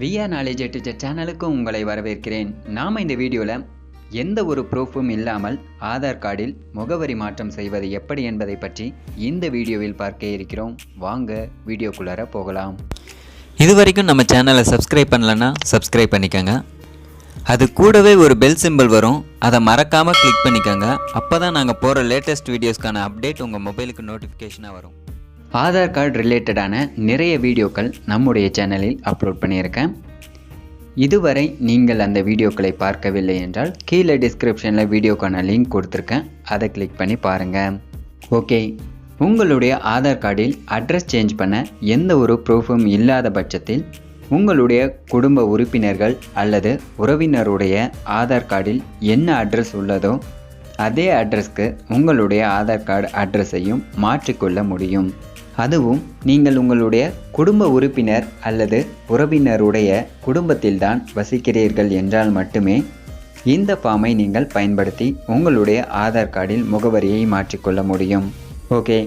VR knowledge teacher சேனலுக்கு உங்களை வரவேற்கிறேன். நாம் இந்த வீடியோவில் எந்த ஒரு ப்ரூஃபும் இல்லாமல் ஆதார் கார்டில் முகவரி மாற்றம் செய்வது எப்படி என்பதை பற்றி இந்த வீடியோவில் பார்க்க இருக்கிறோம். வாங்க வீடியோக்குள்ளார போகலாம். இது வரைக்கும் நம்ம சேனலை சப்ஸ்கிரைப் பண்ணலன்னா சப்ஸ்கிரைப் பண்ணிக்கோங்க. அது கூடவே ஒரு பெல் சிம்பிள் வரும். அதை மறக்காமல் கிளிக் பண்ணிக்கோங்க. அப்போ தான் நாங்கள் போகிற லேட்டஸ்ட் வீடியோஸ்க்கான அப்டேட் உங்கள் மொபைலுக்கு நோட்டிஃபிகேஷனாக வரும். ஆதார் கார்டு ரிலேட்டடான நிறைய வீடியோக்கள் நம்முடைய சேனலில் அப்லோட் பண்ணியிருக்கேன். இதுவரை நீங்கள் அந்த வீடியோக்களை பார்க்கவில்லை என்றால் கீழே டிஸ்கிரிப்ஷனில் வீடியோக்கான லிங்க் கொடுத்துருக்கேன். அதை கிளிக் பண்ணி பாருங்கள் ஓகே உங்களுடைய ஆதார் கார்டில் அட்ரஸ் சேஞ்ச் பண்ண எந்த ஒரு ப்ரூஃபும் இல்லாத பட்சத்தில் உங்களுடைய குடும்ப உறுப்பினர்கள் அல்லது உறவினருடைய ஆதார் கார்டில் என்ன அட்ரஸ் உள்ளதோ அதே அட்ரஸ்க்கு உங்களுடைய ஆதார் கார்டு அட்ரஸையும் மாற்றிக்கொள்ள முடியும். அதுவும் நீங்கள் உங்களுடைய குடும்ப உறுப்பினர் அல்லது உறவினருடைய குடும்பத்தில்தான் வசிக்கிறீர்கள் என்றால் மட்டுமே இந்த ஃபார்மை நீங்கள் பயன்படுத்தி உங்களுடைய ஆதார் கார்டில் முகவரியை மாற்றிக்கொள்ள முடியும். ஓகே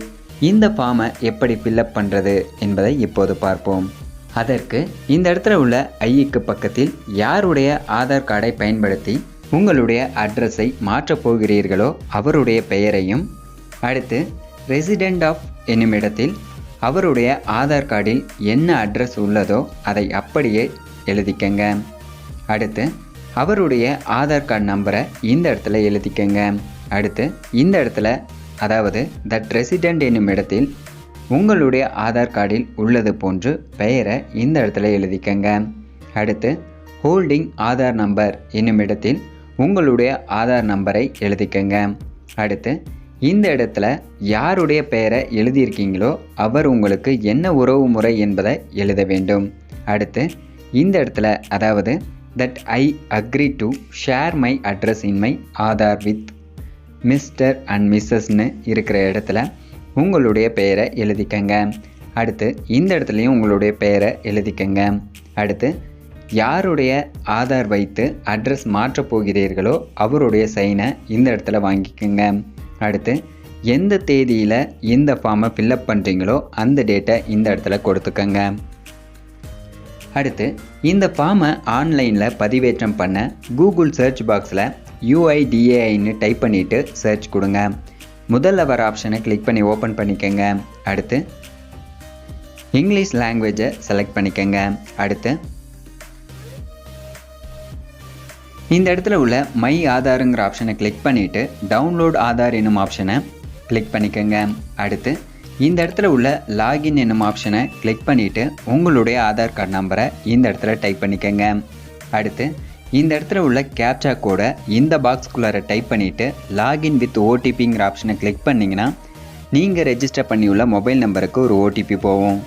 இந்த ஃபார்மை எப்படி ஃபில்லப் பண்ணுறது என்பதை இப்போது பார்ப்போம். அதற்கு இந்த இடத்துல உள்ள ஐக்கு பக்கத்தில் யாருடைய ஆதார் கார்டை பயன்படுத்தி உங்களுடைய அட்ரஸை மாற்றப் போகிறீர்களோ அவருடைய பெயரையும் அடுத்து ரெசிடெண்ட் ஆஃப் என்னும் இடத்தில் அவருடைய ஆதார் கார்டில் என்ன அட்ரஸ் உள்ளதோ அதை அப்படியே எழுதிக்கங்க. அடுத்து அவருடைய ஆதார் கார்டு நம்பரை இந்த இடத்துல எழுதிக்கங்க. அடுத்து இந்த இடத்துல அதாவது தட் ரெசிடெண்ட் என்னும் இடத்தில் உங்களுடைய ஆதார் கார்டில் உள்ளது போன்று பெயரை இந்த இடத்துல எழுதிக்கங்க. அடுத்து ஹோல்டிங் ஆதார் நம்பர் என்னும் இடத்தில் உங்களுடைய ஆதார் நம்பரை எழுதிக்கங்க. அடுத்து இந்த இடத்துல யாருடைய பெயரை எழுதியிருக்கீங்களோ அவர் உங்களுக்கு என்ன உறவு முறை என்பதை எழுத வேண்டும். அடுத்து இந்த இடத்துல அதாவது that I agree to share my address in my Aadhaar with mister and மிஸ்ஸஸ்னு இருக்கிற இடத்துல உங்களுடைய பெயரை எழுதிக்கங்க. அடுத்து இந்த இடத்துலையும் உங்களுடைய பெயரை எழுதிக்கங்க. அடுத்து யாருடைய ஆதார் வைத்து அட்ரஸ் மாற்றப் போகிறீர்களோ அவருடைய சைனை இந்த இடத்துல வாங்கிக்கோங்க. அடுத்து எந்த தேதியில் இந்த ஃபார்மை ஃபில்லப் பண்ணுறீங்களோ அந்த டேட்டை இந்த இடத்துல கொடுத்துக்கோங்க. அடுத்து இந்த ஃபார்மை ஆன்லைனில் பதிவேற்றம் பண்ண கூகுள் சர்ச் பாக்ஸில் யூஐடிஏஐன்னு டைப் பண்ணிவிட்டு சர்ச் கொடுங்க. முதல்ல வர ஆப்ஷனை கிளிக் பண்ணி ஓப்பன் பண்ணிக்கோங்க. அடுத்து இங்கிலீஷ் லாங்குவேஜை செலக்ட் பண்ணிக்கோங்க. அடுத்து இந்த இடத்துல உள்ள மை ஆதாருங்கிற ஆப்ஷனை கிளிக் பண்ணிவிட்டு டவுன்லோட் ஆதார் என்னும் ஆப்ஷனை கிளிக் பண்ணிக்கோங்க. அடுத்து இந்த இடத்துல உள்ள லாகின் என்னும் ஆப்ஷனை கிளிக் பண்ணிவிட்டு உங்களுடைய ஆதார் கார்டு நம்பரை இந்த இடத்துல டைப் பண்ணிக்கோங்க. அடுத்து இந்த இடத்துல உள்ள கேப்சா கோடை இந்த பாக்ஸ்குள்ளார டைப் பண்ணிவிட்டு லாகின் வித் ஓடிபிங்கிற ஆப்ஷனை கிளிக் பண்ணிங்கன்னா நீங்கள் ரெஜிஸ்டர் பண்ணியுள்ள மொபைல் நம்பருக்கு ஒரு ஓடிபி போகும்.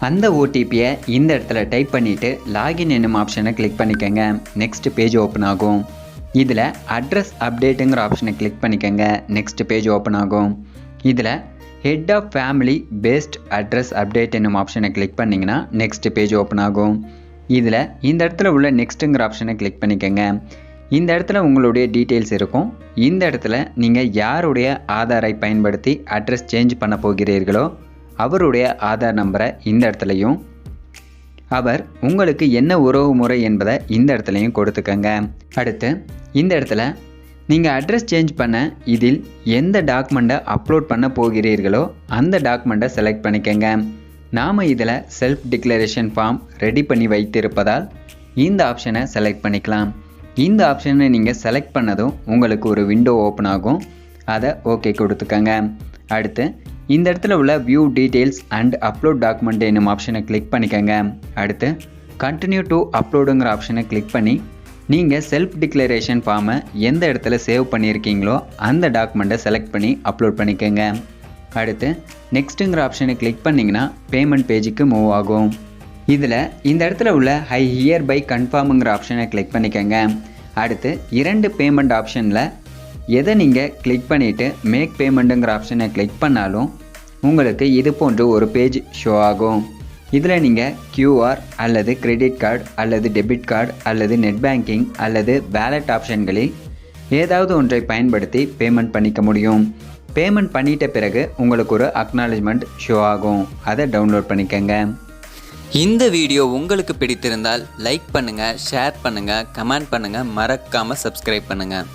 அந்த ஓடிபியை இந்த இடத்துல டைப் பண்ணிவிட்டு லாகின் என்னும் ஆப்ஷனை கிளிக் பண்ணிக்கோங்க. நெக்ஸ்ட் பேஜ் ஓப்பன் ஆகும். இதில் அட்ரஸ் அப்டேட்டுங்கிற ஆப்ஷனை கிளிக் பண்ணிக்கோங்க. நெக்ஸ்ட் பேஜ் ஓப்பன் ஆகும். இதில் head of family based address update என்னும் ஆப்ஷனை கிளிக் பண்ணிங்கன்னா நெக்ஸ்ட் பேஜ் ஓப்பன் ஆகும். இதில் இந்த இடத்துல உள்ள நெக்ஸ்ட்டுங்கிற ஆப்ஷனை கிளிக் பண்ணிக்கோங்க. இந்த இடத்துல உங்களுடைய டீட்டெயில்ஸ் இருக்கும். இந்த இடத்துல நீங்கள் யாருடைய ஆதாரை பயன்படுத்தி அட்ரஸ் சேஞ்ச் பண்ண போகிறீர்களோ அவருடைய ஆதார் நம்பரை இந்த இடத்துலையும் அவர் உங்களுக்கு என்ன உறவு முறை என்பதை இந்த இடத்துலையும் கொடுத்துக்கங்க. அடுத்து இந்த இடத்துல நீங்கள் அட்ரஸ் சேஞ்ச் பண்ண இதில் எந்த டாக்குமெண்ட்டை அப்லோட் பண்ண போகிறீர்களோ அந்த டாக்குமெண்ட்டை செலக்ட் பண்ணிக்கங்க. நாம் இதில் செல்ஃப் டிக்ளரேஷன் ஃபார்ம் ரெடி பண்ணி வைத்திருப்பதால் இந்த ஆப்ஷனை செலக்ட் பண்ணிக்கலாம். இந்த ஆப்ஷனை நீங்கள் செலக்ட் பண்ணதும் உங்களுக்கு ஒரு விண்டோ ஓப்பன் ஆகும். அதை ஓகே கொடுத்துக்கங்க. அடுத்து இந்த இடத்துல உள்ள view details and upload document என்னும் ஆப்ஷனை கிளிக் பண்ணிக்கோங்க. அடுத்து கண்டினியூ டு அப்லோடுங்கிற ஆப்ஷனை கிளிக் பண்ணி நீங்கள் செல்ஃப் டிக்ளரேஷன் ஃபார்மை எந்த இடத்துல சேவ் பண்ணியிருக்கீங்களோ அந்த டாக்குமெண்ட்டை செலக்ட் பண்ணி அப்லோட் பண்ணிக்கோங்க. அடுத்து நெக்ஸ்ட்டுங்கிற ஆப்ஷனை கிளிக் பண்ணிங்கன்னா பேமெண்ட் பேஜுக்கு மூவ் ஆகும். இதில் இந்த இடத்துல உள்ள ஹை ஹியர் பை கன்ஃபார்முங்கிற ஆப்ஷனை கிளிக் பண்ணிக்கோங்க. அடுத்து இரண்டு பேமெண்ட் ஆப்ஷனில் எதை நீங்கள் கிளிக் பண்ணிவிட்டு மேக் பேமெண்ட்டுங்கிற ஆப்ஷனை கிளிக் பண்ணாலும் உங்களுக்கு இது போன்று ஒரு பேஜ் ஷோ ஆகும். இதில் நீங்கள் கியூஆர் அல்லது கிரெடிட் கார்டு அல்லது டெபிட் கார்டு அல்லது நெட் பேங்கிங் அல்லது வேலட் ஆப்ஷன்களில் ஏதாவது ஒன்றை பயன்படுத்தி பேமெண்ட் பண்ணிக்க முடியும். பேமெண்ட் பண்ணிட்ட பிறகு உங்களுக்கு ஒரு அக்னாலஜ்மெண்ட் ஷோ ஆகும். அதை டவுன்லோட் பண்ணிக்கங்க. இந்த வீடியோ உங்களுக்கு பிடித்திருந்தால் லைக் பண்ணுங்கள் ஷேர் பண்ணுங்கள் கமெண்ட் பண்ணுங்கள் மறக்காமல் சப்ஸ்கிரைப் பண்ணுங்கள்